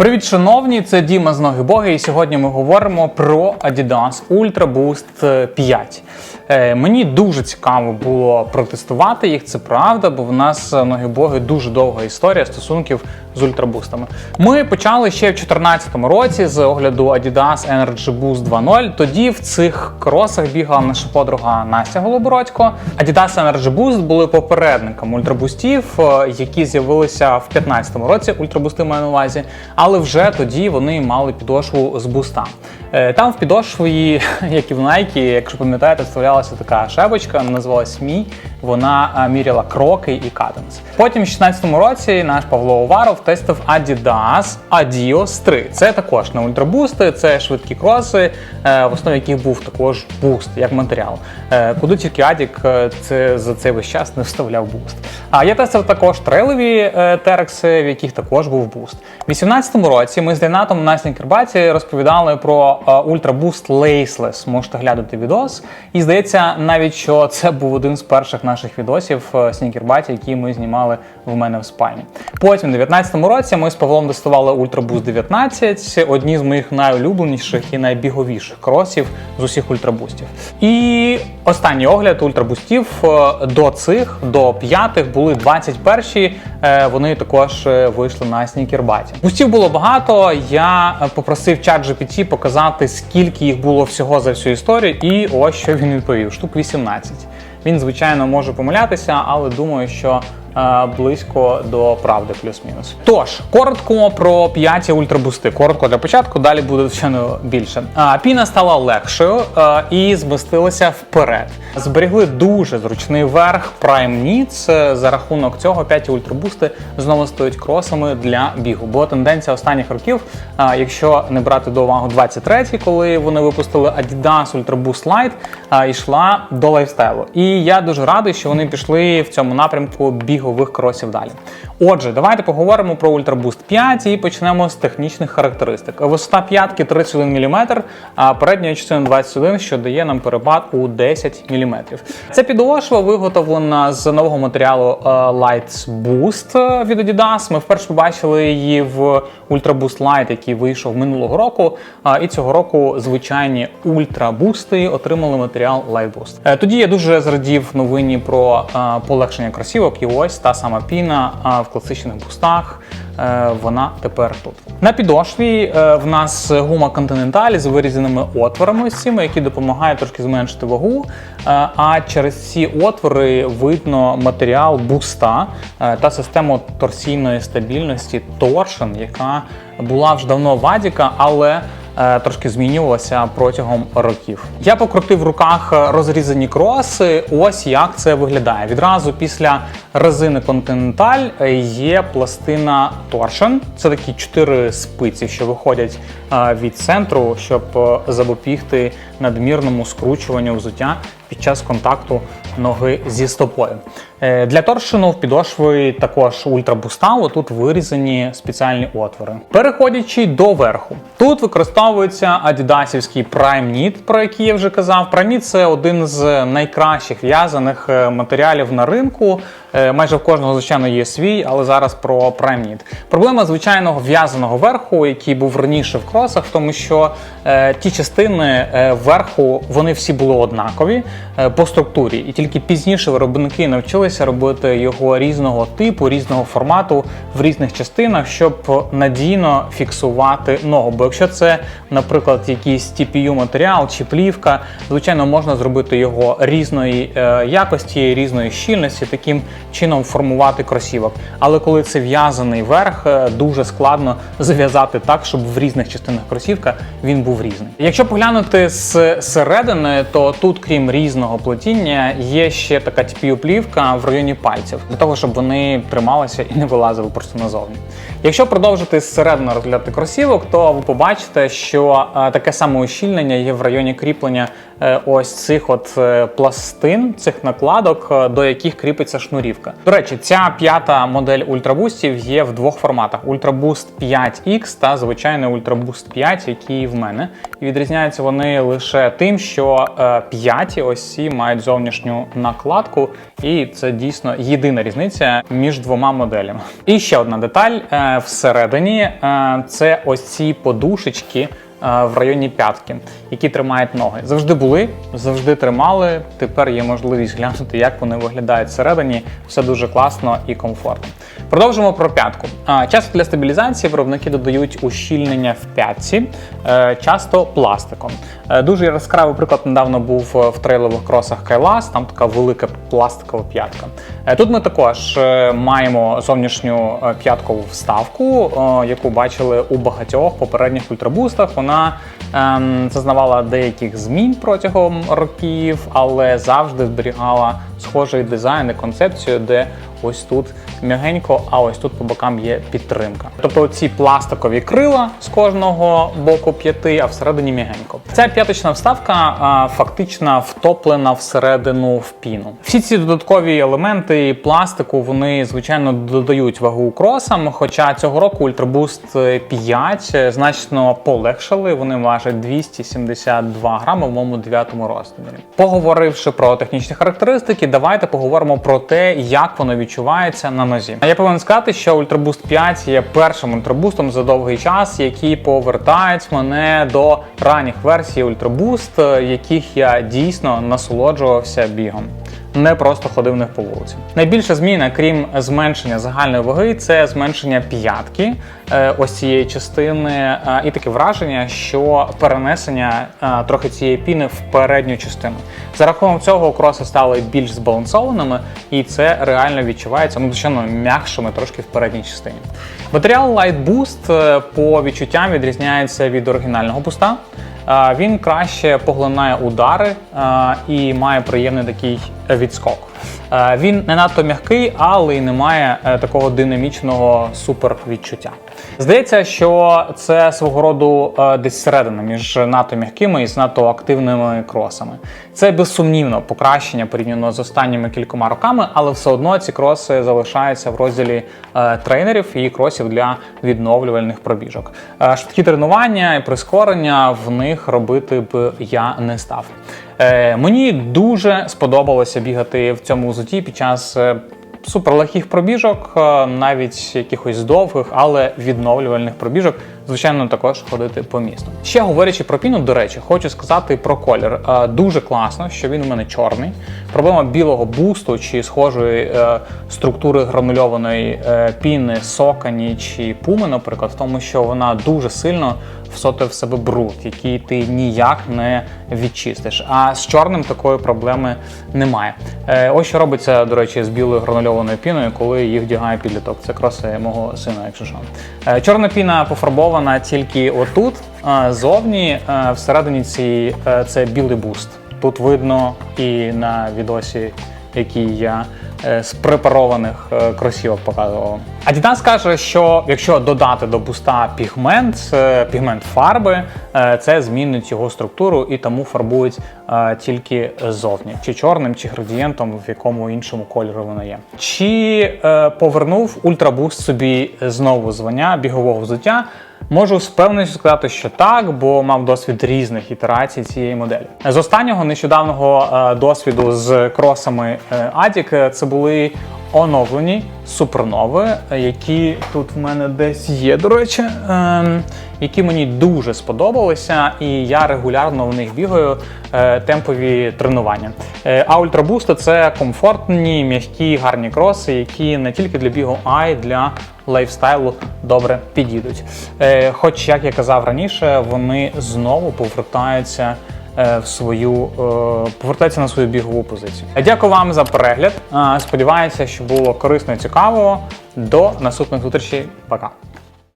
Привіт, шановні! Це Діма з ноги Боги, і сьогодні ми говоримо про Adidas Ultra Boost 5. Е, Мені дуже цікаво було протестувати їх, це правда, бо в нас е, ноги Боги дуже довга історія стосунків з ультрабустами. Ми почали ще в 2014 році з огляду Adidas Energy Boost 2.0. Тоді в цих кросах бігала наша подруга Настя Голобородько. Adidas Energy Boost були попередником ультрабустів, е, які з'явилися в 2015 році. Ультрабусти маю на увазі, але вже тоді вони мали підошву з буста. Е, Там в підошві, як і в Nike, якщо пам'ятаєте, вставлялася така шебочка, називалась Мій. Вона е, міряла кроки і каденс. Потім в 2016 році наш Павло Уваров тестив Adidas Adios 3. Це також не ультрабусти, це швидкі кроси, е, в основі яких був також буст як матеріал. Е, Куди тільки Адік це за цей весь час не вставляв буст. А я тестив також трейлові терекси, в яких також був буст. У 2018 році ми з Рінатом на Снікербаті розповідали про Boost Laceless. Можете глянути відос. І здається, навіть що це був один з перших наших відосів Снікербаті, які ми знімали в мене в спальні. Потім, у 2019 році, ми з Павлом тестували Ultra Boost 19, одні з моїх найулюбленіших і найбіговіших кросів з усіх ультрабустів. І останній огляд ультрабустів е, до цих, до п'ятих, були 21-ші. е, Вони також е, вийшли на снікербаті. Бустів було багато. Я попросив чат GPT показати, скільки їх було всього за всю історію, і ось що він відповів: штук 18. Він, звичайно, може помилятися, але думаю, що близько до правди, плюс-мінус. Тож, коротко про п'яті ультрабусти. Коротко для початку, далі буде звичайно більше. Піна стала легшою і змістилася вперед. Зберігли дуже зручний верх Prime Needs. За рахунок цього п'яті ультрабусти знову стають кросами для бігу. Бо тенденція останніх років, якщо не брати до уваги 23-й, коли вони випустили Adidas Ultra Boost Lite, йшла до лайфстайлу. І я дуже радий, що вони пішли в цьому напрямку бігових кросів далі. Отже, давайте поговоримо про Boost 5 і почнемо з технічних характеристик. Висота п'ятки 31 мм, а передня частина 21, що дає нам перепад у 10 мм. Ця підошва виготовлена з нового матеріалу е, Light Boost від Adidas. Ми вперше побачили її в Boost Lite, який вийшов минулого року. І цього року звичайні Boost отримали матеріал Light Boost. Е, Тоді я дуже зрадів новині про е, полегшення кросівок. І ось та сама піна в класичних бустах. е, Вона тепер тут. На підошві е, в нас гума Continental з вирізаними отворами ось цими, які допомагають трошки зменшити вагу. Е, А через ці отвори видно матеріал буста та систему торсійної стабільності Torsion, яка була вже давно в Адіка, але трошки змінювалася протягом років. Я покрутив в руках е, розрізані кроси. Ось як це виглядає. Відразу після резини Continental е, є пластина Torsion. Це такі чотири спиці, що виходять е, від центру, щоб е, запобігти надмірному скручуванню взуття під час контакту ноги зі стопою. Е, Для торшину в підошви також ультрабуста, тут вирізані спеціальні отвори. Переходячи до верху, тут використовується адідасівський Prime Knit, про який я вже казав. Prime Knit – це один з найкращих в'язаних е, матеріалів на ринку. Е, Майже в кожного, звичайно, є свій, але зараз про Prime Knit. Проблема звичайного в'язаного верху, який був раніше в кросах, в тому що ті частини верху вони всі були однакові по структурі, і тільки пізніше виробники навчилися робити його різного типу, різного формату в різних частинах, щоб надійно фіксувати ногу. Бо якщо це, наприклад, якийсь TPU матеріал чи плівка, звичайно, можна зробити його різної е, якості, різної щільності, таким чином формувати кросівок. Але коли це в'язаний верх, е, дуже складно зав'язати так, щоб в різних частинах кросівка він був різний. Якщо поглянути з середини, то тут, крім різного плетіння, є ще така TPU-плівка в районі пальців, для того, щоб вони трималися і не вилазили просто назовні. Якщо продовжити зсередину розглядати кросівок, то ви побачите, що е, таке саме ущільнення є в районі кріплення ось цих от е, пластин, цих накладок, е, до яких кріпиться шнурівка. До речі, ця п'ята модель ультрабустів є в двох форматах: Ultraboost 5X та звичайний Ultraboost 5, який в мене. І відрізняються вони лише тим, що е, п'яті, ці мають зовнішню накладку, і це дійсно єдина різниця між двома моделями. І ще одна деталь е, всередині е, це ось ці подушечки. Е, В районі п'ятки, які тримають ноги, завжди були, завжди тримали. Тепер є можливість глянути, як вони виглядають всередині. Все дуже класно і комфортно. Продовжимо про п'ятку. Часто для стабілізації виробники додають ущільнення в п'ятці, е, часто пластиком. Е, Дуже яскравий приклад недавно був е, в трейлових кросах Кайлас, там така велика пластикова п'ятка. Е, Тут ми також е, маємо зовнішню е, п'яткову вставку, е, яку бачили у багатьох попередніх ультрабустах. Вона ем, зазнавала деяких змін протягом років, але завжди зберігала схожий дизайн і концепцію, де ось тут м'ягенько, а ось тут по бокам є підтримка. Тобто ці пластикові крила з кожного боку п'яти, а всередині м'ягенько. Ця п'яточна вставка а, фактично втоплена всередину в піну. Всі ці додаткові елементи пластику вони звичайно додають вагу кросам. Хоча цього року Ultraboost 5 значно полегшили. Вони важать 272 грами в моєму 9 розмірі. Поговоривши про технічні характеристики, давайте поговоримо про те, як воно відчувається на нозі. Я повинен сказати, що Ultraboost 5 є першим ультрабустом за довгий час, які повертають мене до ранніх версій Ultraboost, яких я дійсно насолоджувався бігом. Не просто ходив них по вулиці. Найбільша зміна, крім зменшення загальної ваги, це зменшення п'ятки е, ось цієї частини, е, і таке враження, що перенесення е, трохи цієї піни в передню частину. За рахунок цього кроси стали більш збалансованими, і це реально відчувається, ну звичайно, м'якшими трошки в передній частині. Матеріал Light Boost по відчуттям відрізняється від оригінального буста. Він краще поглинає удари і має приємний такий відскок. Е, Він не надто м'який, але й не має е, такого динамічного супервідчуття. Здається, що це свого роду е, десь середина між надто м'якими і з надто активними кросами. Це безсумнівно покращення порівняно з останніми кількома роками, але все одно ці кроси залишаються в розділі тренерів і кросів для відновлювальних пробіжок. Швидкі тренування і прискорення в них робити б я не став. Е, Мені дуже сподобалося бігати в цьому взутті під час е, суперлегких пробіжок, е, навіть якихось довгих, але відновлювальних пробіжок. Звичайно, також ходити по місту. Ще говорячи про піну, до речі, хочу сказати про колір. Е, Дуже класно, що він у мене чорний. Проблема білого бусту чи схожої е, структури гранульованої е, піни сокані чи пуми, наприклад, в тому, що вона дуже сильно всотує в себе бруд, який ти ніяк не відчистиш. А з чорним такої проблеми немає. Ось що робиться, до речі, з білою гранульованою піною, коли їх вдягає підліток. Це кроси мого сина, якщо що. Чорна піна пофарбована тільки отут, зовні е, всередині ці, е, це білий буст. Тут видно і на відосі, який я е, з препарованих кросівок показував. Adidas каже, що якщо додати до буста пігмент, пігмент фарби, це змінить його структуру і тому фарбують тільки зовні, чи чорним, чи градієнтом, в якому іншому кольору воно є. Чи повернув ультрабуст собі знову звання бігового взуття? Можу з певністю сказати, що так, бо мав досвід різних ітерацій цієї моделі. З останнього нещодавнього е, досвіду з кросами Adic Адік е, це були оновлені супернови, е, які тут в мене десь є, до речі, ем, які мені дуже сподобалися, і я регулярно в них бігаю е, темпові тренування. Е, А ультрабусти це комфортні, м'які, гарні кроси, які не тільки для бігу, а й для лайфстайлу добре підійдуть. Е, Хоч, як я казав раніше, вони знову повертаються е, в свою повертатися на свою бігову позицію. Дякую вам за перегляд. Е, Сподіваюся, що було корисно і цікаво. До наступних зустрічей. Пока.